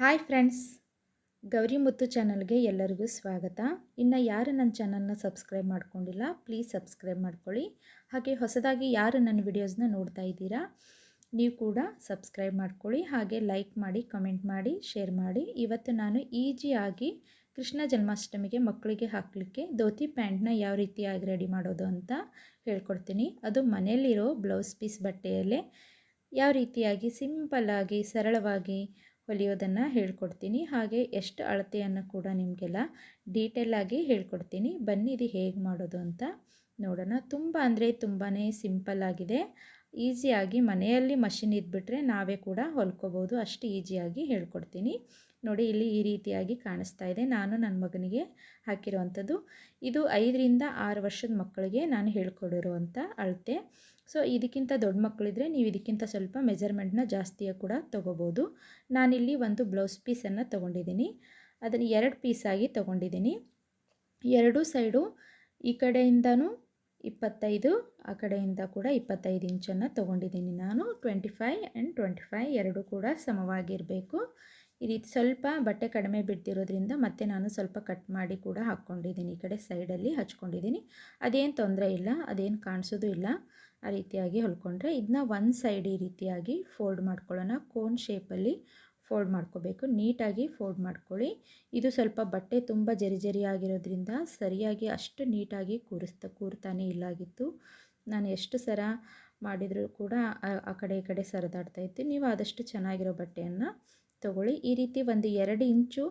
Hi friends, Gauri ಮುತ್ತು ಚಾನಲ್ಗೆ ಎಲ್ಲರಿಗೂ ಸ್ವಾಗತ. ಇನ್ನು ಯಾರು ನನ್ನ ಚಾನಲ್ನ ಸಬ್ಸ್ಕ್ರೈಬ್ ಮಾಡ್ಕೊಂಡಿಲ್ಲ, ಪ್ಲೀಸ್ ಸಬ್ಸ್ಕ್ರೈಬ್ ಮಾಡ್ಕೊಳ್ಳಿ. ಹಾಗೆ ಹೊಸದಾಗಿ ಯಾರು ನನ್ನ ವಿಡಿಯೋಸ್ನ ನೋಡ್ತಾ ಇದ್ದೀರಾ, ನೀವು ಕೂಡ ಸಬ್ಸ್ಕ್ರೈಬ್ ಮಾಡ್ಕೊಳ್ಳಿ. ಹಾಗೆ ಲೈಕ್ ಮಾಡಿ, ಕಮೆಂಟ್ ಮಾಡಿ, ಶೇರ್ ಮಾಡಿ. ಇವತ್ತು ನಾನು ಈಜಿಯಾಗಿ ಕೃಷ್ಣ ಜನ್ಮಾಷ್ಟಮಿಗೆ ಮಕ್ಕಳಿಗೆ ಹಾಕಲಿಕ್ಕೆ ಧೋತಿ ಪ್ಯಾಂಟ್ನ ಯಾವ ರೀತಿಯಾಗಿ ರೆಡಿ ಮಾಡೋದು ಅಂತ ಹೇಳ್ಕೊಡ್ತೀನಿ. ಅದು ಮನೆಯಲ್ಲಿರೋ ಬ್ಲೌಸ್ ಪೀಸ್ ಬಟ್ಟೆಯಲ್ಲೇ ಯಾವ ರೀತಿಯಾಗಿ ಸಿಂಪಲ್ಲಾಗಿ, ಸರಳವಾಗಿ ಹೊಲಿಯೋದನ್ನು ಹೇಳ್ಕೊಡ್ತೀನಿ. ಹಾಗೆ ಎಷ್ಟು ಅಳತೆಯನ್ನು ಕೂಡ ನಿಮಗೆಲ್ಲ ಡೀಟೇಲಾಗಿ ಹೇಳ್ಕೊಡ್ತೀನಿ. ಬನ್ನಿ ಇದು ಹೇಗೆ ಮಾಡೋದು ಅಂತ ನೋಡೋಣ. ತುಂಬ ಅಂದರೆ ತುಂಬಾ ಸಿಂಪಲ್ ಆಗಿದೆ. ಈಸಿಯಾಗಿ ಮನೆಯಲ್ಲಿ ಮಷಿನ್ ಇದ್ಬಿಟ್ರೆ ನಾವೇ ಕೂಡ ಹೊಲ್ಕೋಬೋದು. ಅಷ್ಟು ಈಸಿಯಾಗಿ ಹೇಳ್ಕೊಡ್ತೀನಿ. ನೋಡಿ ಇಲ್ಲಿ ಈ ರೀತಿಯಾಗಿ ಕಾಣಿಸ್ತಾ ಇದೆ. ನಾನು ನನ್ನ ಮಗನಿಗೆ ಹಾಕಿರುವಂಥದ್ದು. ಇದು ಐದರಿಂದ ಆರು ವರ್ಷದ ಮಕ್ಕಳಿಗೆ ನಾನು ಹೇಳ್ಕೊಡಿರುವಂಥ ಅಳತೆ. ಸೊ, ಇದಕ್ಕಿಂತ ದೊಡ್ಡ ಮಕ್ಕಳಿದ್ರೆ ನೀವು ಇದಕ್ಕಿಂತ ಸ್ವಲ್ಪ ಮೆಜರ್ಮೆಂಟ್ನ ಜಾಸ್ತಿಯ ಕೂಡ ತೊಗೋಬೋದು. ನಾನಿಲ್ಲಿ ಒಂದು ಬ್ಲೌಸ್ ಪೀಸನ್ನು ತೊಗೊಂಡಿದ್ದೀನಿ. ಅದನ್ನು ಎರಡು ಪೀಸಾಗಿ ತೊಗೊಂಡಿದ್ದೀನಿ. ಎರಡೂ ಸೈಡು ಈ ಕಡೆಯಿಂದನೂ ಇಪ್ಪತ್ತೈದು, ಆ ಕಡೆಯಿಂದ ಕೂಡ ಇಪ್ಪತ್ತೈದು ಇಂಚನ್ನು ತೊಗೊಂಡಿದ್ದೀನಿ ನಾನು. Twenty five and twenty five ಎರಡೂ ಕೂಡ ಸಮವಾಗಿರಬೇಕು. ಈ ರೀತಿ ಸ್ವಲ್ಪ ಬಟ್ಟೆ ಕಡಿಮೆ ಬಿಡ್ತಿರೋದ್ರಿಂದ ಮತ್ತೆ ನಾನು ಸ್ವಲ್ಪ ಕಟ್ ಮಾಡಿ ಕೂಡ ಹಾಕ್ಕೊಂಡಿದ್ದೀನಿ. ಈ ಕಡೆ ಸೈಡಲ್ಲಿ ಹಚ್ಕೊಂಡಿದ್ದೀನಿ. ಅದೇನು ತೊಂದರೆ ಇಲ್ಲ, ಅದೇನು ಕಾಣಿಸೋದು ಇಲ್ಲ. ಆ ರೀತಿಯಾಗಿ ಹೊಲ್ಕೊಂಡ್ರೆ ಇದನ್ನ ಒಂದು ಸೈಡ್ ಈ ರೀತಿಯಾಗಿ ಫೋಲ್ಡ್ ಮಾಡ್ಕೊಳ್ಳೋಣ. ಕೋನ್ ಶೇಪಲ್ಲಿ ಫೋಲ್ಡ್ ಮಾಡ್ಕೋಬೇಕು. ನೀಟಾಗಿ ಫೋಲ್ಡ್ ಮಾಡ್ಕೊಳ್ಳಿ. ಇದು ಸ್ವಲ್ಪ ಬಟ್ಟೆ ತುಂಬ ಜರಿ ಜರಿ ಆಗಿರೋದ್ರಿಂದ ಸರಿಯಾಗಿ ಅಷ್ಟು ನೀಟಾಗಿ ಕೂರಿಸ್ತಾ, ಕೂರ್ತಾನೆ ಇಲ್ಲಾಗಿತ್ತು. ನಾನು ಎಷ್ಟು ಸರ ಮಾಡಿದರೂ ಕೂಡ ಆ ಕಡೆ ಈ ಕಡೆ ಸರಿದಾಡ್ತಾ ಇತ್ತು. ನೀವು ಆದಷ್ಟು ಚೆನ್ನಾಗಿರೋ ಬಟ್ಟೆಯನ್ನು ತಗೊಳ್ಳಿ. ಈ ರೀತಿ ಒಂದು ಎರಡು ಇಂಚು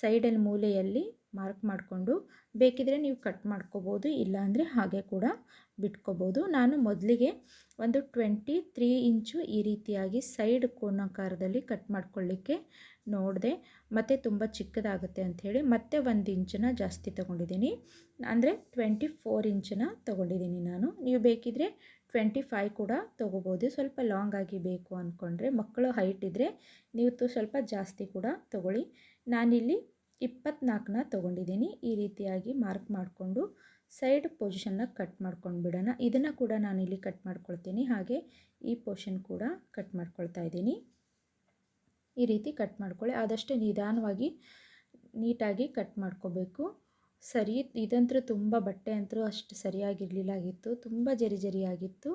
ಸೈಡಲ್ಲಿ ಮೂಲೆಯಲ್ಲಿ ಮಾರ್ಕ್ ಮಾಡಿಕೊಂಡು ಬೇಕಿದ್ರೆ ನೀವು ಕಟ್ ಮಾಡ್ಕೋಬೋದು, ಇಲ್ಲಾಂದರೆ ಹಾಗೆ ಕೂಡ ಬಿಟ್ಕೋಬೋದು. ನಾನು ಮೊದಲಿಗೆ ಒಂದು ಟ್ವೆಂಟಿ ತ್ರೀ ಇಂಚು ಈ ರೀತಿಯಾಗಿ ಸೈಡ್ ಕೋನಾಕಾರದಲ್ಲಿ ಕಟ್ ಮಾಡ್ಕೊಳ್ಳಿಕ್ಕೆ ನೋಡಿದೆ, ಮತ್ತು ತುಂಬ ಚಿಕ್ಕದಾಗುತ್ತೆ ಅಂಥೇಳಿ ಮತ್ತೆ ಒಂದು ಇಂಚನ್ನ ಜಾಸ್ತಿ ತೊಗೊಂಡಿದ್ದೀನಿ. ಅಂದರೆ ಟ್ವೆಂಟಿ ಫೋರ್ ಇಂಚನ್ನ ತೊಗೊಂಡಿದ್ದೀನಿ ನಾನು. ನೀವು ಬೇಕಿದ್ರೆ ಟ್ವೆಂಟಿ ಫೈ ಕೂಡ ತೊಗೋಬೋದು. ಸ್ವಲ್ಪ ಲಾಂಗ್ ಆಗಿ ಬೇಕು ಅಂದ್ಕೊಂಡ್ರೆ ಮಕ್ಕಳು ಹೈಟ್ ಇದ್ದರೆ ನೀವು ಸ್ವಲ್ಪ ಜಾಸ್ತಿ ಕೂಡ ತೊಗೊಳ್ಳಿ. ನಾನಿಲ್ಲಿ ಇಪ್ಪತ್ನಾಲ್ಕನ್ನ ತೊಗೊಂಡಿದ್ದೀನಿ. ಈ ರೀತಿಯಾಗಿ ಮಾರ್ಕ್ ಮಾಡಿಕೊಂಡು ಸೈಡ್ ಪೊಸಿಷನ್ನ ಕಟ್ ಮಾಡ್ಕೊಂಡು ಬಿಡೋಣ. ಇದನ್ನು ಕೂಡ ನಾನಿಲ್ಲಿ ಕಟ್ ಮಾಡ್ಕೊಳ್ತೀನಿ. ಹಾಗೆ ಈ ಪೋರ್ಷನ್ ಕೂಡ ಕಟ್ ಮಾಡ್ಕೊಳ್ತಾ ಇದ್ದೀನಿ. ಈ ರೀತಿ ಕಟ್ ಮಾಡ್ಕೊಳ್ಳಿ. ಆದಷ್ಟು ನಿಧಾನವಾಗಿ, ನೀಟಾಗಿ ಕಟ್ ಮಾಡ್ಕೋಬೇಕು. ಸರಿ ಇದಂತೂ ತುಂಬ ಬಟ್ಟೆ ಅಂತೂ ಅಷ್ಟು ಸರಿಯಾಗಿರಲಿಲ್ಲ ಆಗಿತ್ತು, ತುಂಬ ಜರಿ ಜರಿ ಆಗಿತ್ತು.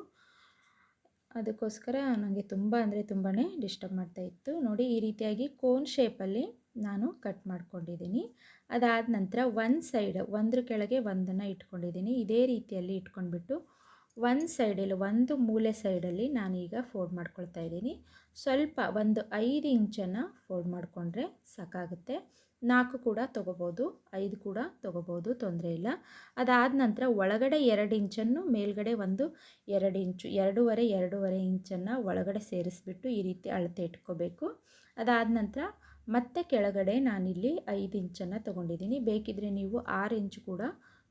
ಅದಕ್ಕೋಸ್ಕರ ನನಗೆ ತುಂಬ ಅಂದರೆ ತುಂಬಾ ಡಿಸ್ಟರ್ಬ್ ಮಾಡ್ತಾ ಇತ್ತು. ನೋಡಿ, ಈ ರೀತಿಯಾಗಿ ಕೋನ್ ಶೇಪಲ್ಲಿ ನಾನು ಕಟ್ ಮಾಡ್ಕೊಂಡಿದ್ದೀನಿ. ಅದಾದ ನಂತರ ಒಂದು ಸೈಡ್, ಒಂದ್ರ ಕೆಳಗೆ ಒಂದನ್ನು ಇಟ್ಕೊಂಡಿದ್ದೀನಿ. ಇದೇ ರೀತಿಯಲ್ಲಿ ಇಟ್ಕೊಂಡ್ಬಿಟ್ಟು ಒಂದು ಸೈಡಲ್ಲಿ, ಒಂದು ಮೂಲೆ ಸೈಡಲ್ಲಿ ನಾನೀಗ ಫೋಲ್ಡ್ ಮಾಡ್ಕೊಳ್ತಾ ಇದ್ದೀನಿ. ಸ್ವಲ್ಪ ಒಂದು ಐದು ಇಂಚನ್ನು ಫೋಲ್ಡ್ ಮಾಡಿಕೊಂಡ್ರೆ ಸಾಕಾಗುತ್ತೆ. ನಾಲ್ಕು ಕೂಡ ತೊಗೋಬೋದು, ಐದು ಕೂಡ ತೊಗೋಬೋದು, ತೊಂದರೆ ಇಲ್ಲ. ಅದಾದ ನಂತರ ಒಳಗಡೆ ಎರಡು ಇಂಚನ್ನು, ಮೇಲ್ಗಡೆ ಒಂದು ಎರಡು ಇಂಚು, ಎರಡೂವರೆ ಎರಡೂವರೆ ಇಂಚನ್ನು ಒಳಗಡೆ ಸೇರಿಸ್ಬಿಟ್ಟು ಈ ರೀತಿ ಅಳತೆ ಇಟ್ಕೋಬೇಕು. ಅದಾದ ನಂತರ ಮತ್ತೆ ಕೆಳಗಡೆ ನಾನಿಲ್ಲಿ ಐದು ಇಂಚನ್ನು ತೊಗೊಂಡಿದ್ದೀನಿ. ಬೇಕಿದ್ರೆ ನೀವು ಆರು ಇಂಚು ಕೂಡ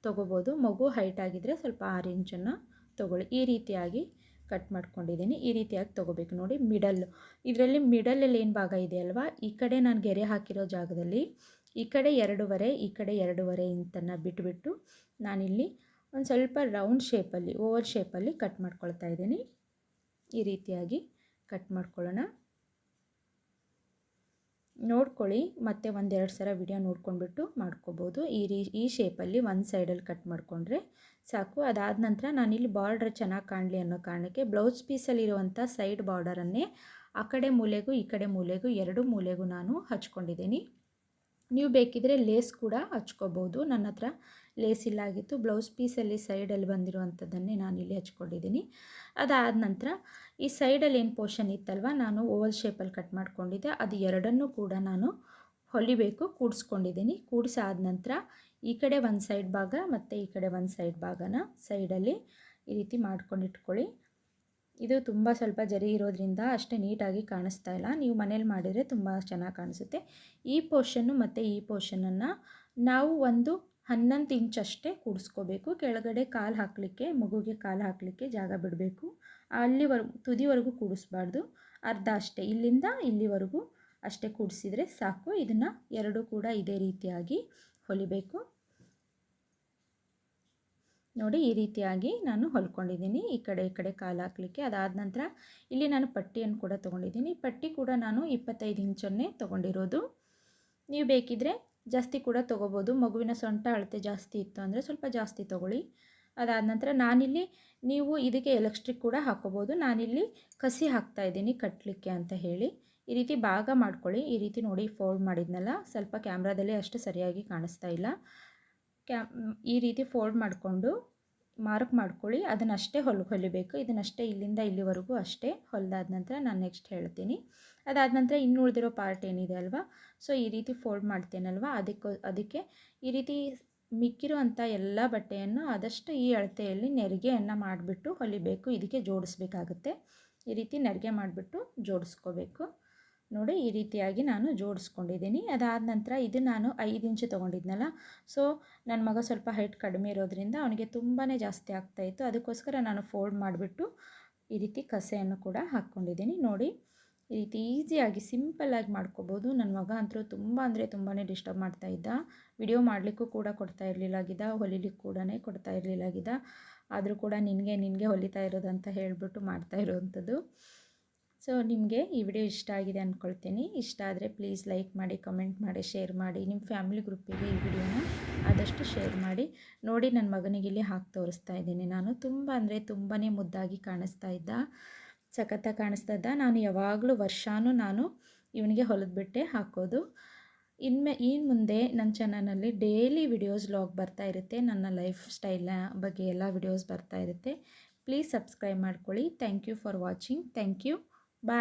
ತೊಗೋಬೋದು. ಮಗು ಹೈಟ್ ಆಗಿದ್ದರೆ ಸ್ವಲ್ಪ ಆರು ಇಂಚನ್ನು ತೊಗೊಳ್ಳಿ. ಈ ರೀತಿಯಾಗಿ ಕಟ್ ಮಾಡ್ಕೊಂಡಿದ್ದೀನಿ. ಈ ರೀತಿಯಾಗಿ ತೊಗೋಬೇಕು. ನೋಡಿ ಮಿಡಲ್ ಇದರಲ್ಲಿ ಮಿಡಲಲ್ಲಿ ಏನು ಭಾಗ ಇದೆ ಅಲ್ವಾ? ಈ ಕಡೆ ನಾನು ಗೆರೆ ಹಾಕಿರೋ ಜಾಗದಲ್ಲಿ ಈ ಕಡೆ ಎರಡೂವರೆ, ಈ ಕಡೆ ಎರಡೂವರೆ ಇಂತನ್ನು ಬಿಟ್ಬಿಟ್ಟು ನಾನಿಲ್ಲಿ ಒಂದು ಸ್ವಲ್ಪ ರೌಂಡ್ ಶೇಪಲ್ಲಿ ಓವರ್ ಶೇಪಲ್ಲಿ ಕಟ್ ಮಾಡ್ಕೊಳ್ತಾ ಇದ್ದೀನಿ. ಈ ರೀತಿಯಾಗಿ ಕಟ್ ಮಾಡ್ಕೊಳ್ಳೋಣ. ನೋಡ್ಕೊಳ್ಳಿ, ಮತ್ತೆ ಒಂದೆರಡು ಸಲ ವಿಡಿಯೋ ನೋಡ್ಕೊಂಡ್ಬಿಟ್ಟು ಮಾಡ್ಕೋಬೋದು. ಈ ರೀ, ಈ ಶೇಪಲ್ಲಿ ಒಂದು ಸೈಡಲ್ಲಿ ಕಟ್ ಮಾಡಿಕೊಂಡ್ರೆ ಸಾಕು. ಅದಾದ ನಂತರ ನಾನಿಲ್ಲಿ ಬಾರ್ಡ್ರ್ ಚೆನ್ನಾಗಿ ಕಾಣಲಿ ಅನ್ನೋ ಕಾರಣಕ್ಕೆ ಬ್ಲೌಸ್ ಪೀಸಲ್ಲಿರುವಂಥ ಸೈಡ್ ಬಾರ್ಡರನ್ನೇ ಆ ಕಡೆ ಮೂಲೆಗೂ ಈ ಕಡೆ ಮೂಲೆಗೂ ಎರಡು ಮೂಲೆಗೂ ನಾನು ಹಚ್ಕೊಂಡಿದ್ದೀನಿ. ನೀವು ಬೇಕಿದ್ರೆ ಲೇಸ್ ಕೂಡ ಹಚ್ಕೋಬೋದು. ನನ್ನ ಹತ್ರ ಲೇಸ್ ಇಲ್ಲ ಆಗಿತ್ತು. ಬ್ಲೌಸ್ ಪೀಸಲ್ಲಿ ಸೈಡಲ್ಲಿ ಬಂದಿರುವಂಥದ್ದನ್ನೇ ನಾನು ಇಲ್ಲಿ ಹಚ್ಕೊಂಡಿದ್ದೀನಿ. ಅದಾದ ನಂತರ ಈ ಸೈಡಲ್ಲಿ ಏನು ಪೋರ್ಷನ್ ಇತ್ತಲ್ವ, ನಾನು ಓವಲ್ ಶೇಪಲ್ಲಿ ಕಟ್ ಮಾಡ್ಕೊಂಡಿದ್ದೆ. ಅದು ಎರಡನ್ನೂ ಕೂಡ ನಾನು ಹೊಲಿಬೇಕು, ಕೂಡಿಸ್ಕೊಂಡಿದ್ದೀನಿ. ಕೂಡಿಸಾದ ನಂತರ ಈ ಕಡೆ ಒಂದು ಸೈಡ್ ಭಾಗ ಮತ್ತು ಈ ಕಡೆ ಒಂದು ಸೈಡ್ ಭಾಗನ ಸೈಡಲ್ಲಿ ಈ ರೀತಿ ಮಾಡ್ಕೊಂಡು ಇಟ್ಕೊಳ್ಳಿ. ಇದು ತುಂಬ ಸ್ವಲ್ಪ ಜರಿ ಇರೋದ್ರಿಂದ ಅಷ್ಟೇ ನೀಟಾಗಿ ಕಾಣಿಸ್ತಾ ಇಲ್ಲ. ನೀವು ಮನೇಲಿ ಮಾಡಿದರೆ ತುಂಬ ಚೆನ್ನಾಗಿ ಕಾಣಿಸುತ್ತೆ. ಈ ಪೋರ್ಷನ್ನು ಮತ್ತು ಈ ಪೋರ್ಷನನ್ನು ನಾವು ಒಂದು ಹನ್ನೊಂದು ಅಷ್ಟೇ ಕೂಡಿಸ್ಕೋಬೇಕು. ಕೆಳಗಡೆ ಕಾಲು ಹಾಕಲಿಕ್ಕೆ, ಮಗುಗೆ ಕಾಲು ಹಾಕಲಿಕ್ಕೆ ಜಾಗ ಬಿಡಬೇಕು. ಅಲ್ಲಿವರೆಗೂ, ತುದಿವರೆಗೂ ಕೂಡಿಸ್ಬಾರ್ದು. ಅರ್ಧ ಅಷ್ಟೇ. ಇಲ್ಲಿಂದ ಇಲ್ಲಿವರೆಗೂ ಅಷ್ಟೇ ಕೂಡಿಸಿದರೆ ಸಾಕು. ಇದನ್ನು ಎರಡೂ ಕೂಡ ಇದೇ ರೀತಿಯಾಗಿ ಹೊಲಿಬೇಕು. ನೋಡಿ ಈ ರೀತಿಯಾಗಿ ನಾನು ಹೊಲ್ಕೊಂಡಿದ್ದೀನಿ. ಈ ಕಡೆ ಈ ಕಡೆ ಕಾಲು ಹಾಕಲಿಕ್ಕೆ ಅದಾದ ನಂತರ ಇಲ್ಲಿ ನಾನು ಪಟ್ಟಿಯನ್ನು ಕೂಡ ತೊಗೊಂಡಿದ್ದೀನಿ. ಪಟ್ಟಿ ಕೂಡ ನಾನು ಇಪ್ಪತ್ತೈದು ಇಂಚನ್ನೇ ತೊಗೊಂಡಿರೋದು. ನೀವು ಬೇಕಿದ್ದರೆ ಜಾಸ್ತಿ ಕೂಡ ತೊಗೋಬೋದು. ಮಗುವಿನ ಸೊಂಟ ಅಳತೆ ಜಾಸ್ತಿ ಇತ್ತು ಅಂದರೆ ಸ್ವಲ್ಪ ಜಾಸ್ತಿ ತೊಗೊಳ್ಳಿ. ಅದಾದ ನಂತರ ನಾನಿಲ್ಲಿ ನೀವು ಇದಕ್ಕೆ ಎಲೆಕ್ಟ್ರಿಕ್ ಕೂಡ ಹಾಕೋಬೋದು. ನಾನಿಲ್ಲಿ ಕಸಿ ಹಾಕ್ತಾ ಇದ್ದೀನಿ ಕಟ್ಟಲಿಕ್ಕೆ ಅಂತ ಹೇಳಿ. ಈ ರೀತಿ ಭಾಗ ಮಾಡ್ಕೊಳ್ಳಿ. ಈ ರೀತಿ ನೋಡಿ ಫೋಲ್ಡ್ ಮಾಡಿದ್ನಲ್ಲ. ಸ್ವಲ್ಪ ಕ್ಯಾಮ್ರಾದಲ್ಲಿ ಅಷ್ಟು ಸರಿಯಾಗಿ ಕಾಣಿಸ್ತಾ ಇಲ್ಲ. ಕ್ಯಾ ಈ ರೀತಿ ಫೋಲ್ಡ್ ಮಾಡಿಕೊಂಡು ಮಾರ್ಕ್ ಮಾಡ್ಕೊಳ್ಳಿ. ಅದನ್ನಷ್ಟೇ ಹೊಲ್, ಹೊಲಿಬೇಕು. ಇದನ್ನಷ್ಟೇ ಇಲ್ಲಿಂದ ಇಲ್ಲಿವರೆಗೂ ಅಷ್ಟೇ ಹೊಲ್ದಾದ ನಂತರ ನಾನು ನೆಕ್ಸ್ಟ್ ಹೇಳ್ತೀನಿ. ಅದಾದ ನಂತರ ಇನ್ನು ಉಳಿದಿರೋ ಪಾರ್ಟ್ ಏನಿದೆ ಅಲ್ವಾ? ಸೊ ಈ ರೀತಿ ಫೋಲ್ಡ್ ಮಾಡ್ತೇನಲ್ವಾ? ಅದಕ್ಕೆ ಅದಕ್ಕೆ ಈ ರೀತಿ ಮಿಕ್ಕಿರುವಂಥ ಎಲ್ಲ ಬಟ್ಟೆಯನ್ನು ಆದಷ್ಟು ಈ ಅಳತೆಯಲ್ಲಿ ನೆರಿಗೆಯನ್ನು ಮಾಡಿಬಿಟ್ಟು ಹೊಲಿಬೇಕು. ಇದಕ್ಕೆ ಜೋಡಿಸ್ಬೇಕಾಗುತ್ತೆ. ಈ ರೀತಿ ನೆರಿಗೆ ಮಾಡಿಬಿಟ್ಟು ಜೋಡಿಸ್ಕೋಬೇಕು. ನೋಡಿ ಈ ರೀತಿಯಾಗಿ ನಾನು ಜೋಡಿಸ್ಕೊಂಡಿದ್ದೀನಿ. ಅದಾದ ನಂತರ ಇದು ನಾನು ಐದು ಇಂಚು ತೊಗೊಂಡಿದ್ನಲ್ಲ, ಸೊ ನನ್ನ ಮಗ ಸ್ವಲ್ಪ ಹೈಟ್ ಕಡಿಮೆ ಇರೋದ್ರಿಂದ ಅವನಿಗೆ ತುಂಬಾ ಜಾಸ್ತಿ ಆಗ್ತಾಯಿತ್ತು ಅದಕ್ಕೋಸ್ಕರ ನಾನು ಫೋಲ್ಡ್ ಮಾಡಿಬಿಟ್ಟು ಈ ರೀತಿ ಕಸೆಯನ್ನು ಕೂಡ ಹಾಕ್ಕೊಂಡಿದ್ದೀನಿ ನೋಡಿ, ಈ ರೀತಿ ಈಸಿಯಾಗಿ ಸಿಂಪಲ್ಲಾಗಿ ಮಾಡ್ಕೋಬೋದು. ನನ್ನ ಮಗ ಅಂತರೂ ತುಂಬ ಅಂದರೆ ತುಂಬಾ ಡಿಸ್ಟರ್ಬ್ ಮಾಡ್ತಾ ಇದ್ದ. ವಿಡಿಯೋ ಮಾಡಲಿಕ್ಕೂ ಕೂಡ ಕೊಡ್ತಾ ಇರಲಿಲ್ಲಾಗಿದ್ದ ಹೊಲಿಲಿಕ್ಕೆ ಕೂಡ ಕೊಡ್ತಾ ಇರಲಿಲ್ಲಾಗಿದ್ದ ಆದರೂ ಕೂಡ ನಿನಗೆ ನಿನಗೆ ಹೊಲಿತಾ ಇರೋದಂತ ಹೇಳಿಬಿಟ್ಟು ಮಾಡ್ತಾ ಇರೋವಂಥದ್ದು. ಸೊ, ನಿಮಗೆ ಈ ವಿಡಿಯೋ ಇಷ್ಟ ಆಗಿದೆ ಅಂದ್ಕೊಳ್ತೀನಿ ಇಷ್ಟ ಆದರೆ ಪ್ಲೀಸ್ ಲೈಕ್ ಮಾಡಿ, ಕಮೆಂಟ್ ಮಾಡಿ, ಶೇರ್ ಮಾಡಿ. ನಿಮ್ಮ ಫ್ಯಾಮಿಲಿ ಗ್ರೂಪಿಗೆ ಈ ವಿಡಿಯೋನ ಆದಷ್ಟು ಶೇರ್ ಮಾಡಿ. ನೋಡಿ ನನ್ನ ಮಗನಿಗೆ ಇಲ್ಲಿ ಹಾಕಿ ತೋರಿಸ್ತಾ ಇದ್ದೀನಿ ನಾನು. ತುಂಬ ಅಂದರೆ ತುಂಬಾ ಮುದ್ದಾಗಿ ಕಾಣಿಸ್ತಾ ಇದ್ದ. ಸಖತ್ತಾಗಿ ಕಾಣಿಸ್ತಾ ಇದ್ದ. ನಾನು ಯಾವಾಗಲೂ ವರ್ಷಾನು ನಾನು ಇವನಿಗೆ ಹೊಲಿದ್ಬಿಟ್ಟೆ ಹಾಕೋದು. ಇನ್ಮೆ ಇನ್ನು ಮುಂದೆ ನನ್ನ ಚಾನಲಲ್ಲಿ ಡೈಲಿ ವಿಡಿಯೋಸ್ ಲಾಗ್ ಬರ್ತಾ ಇರುತ್ತೆ. ನನ್ನ ಲೈಫ್ ಸ್ಟೈಲ್ನ ಬಗ್ಗೆ ಎಲ್ಲ ವಿಡಿಯೋಸ್ ಬರ್ತಾ ಇರುತ್ತೆ. ಪ್ಲೀಸ್ ಸಬ್ಸ್ಕ್ರೈಬ್ ಮಾಡ್ಕೊಳ್ಳಿ. Thank you for watching. Thank you. Bye.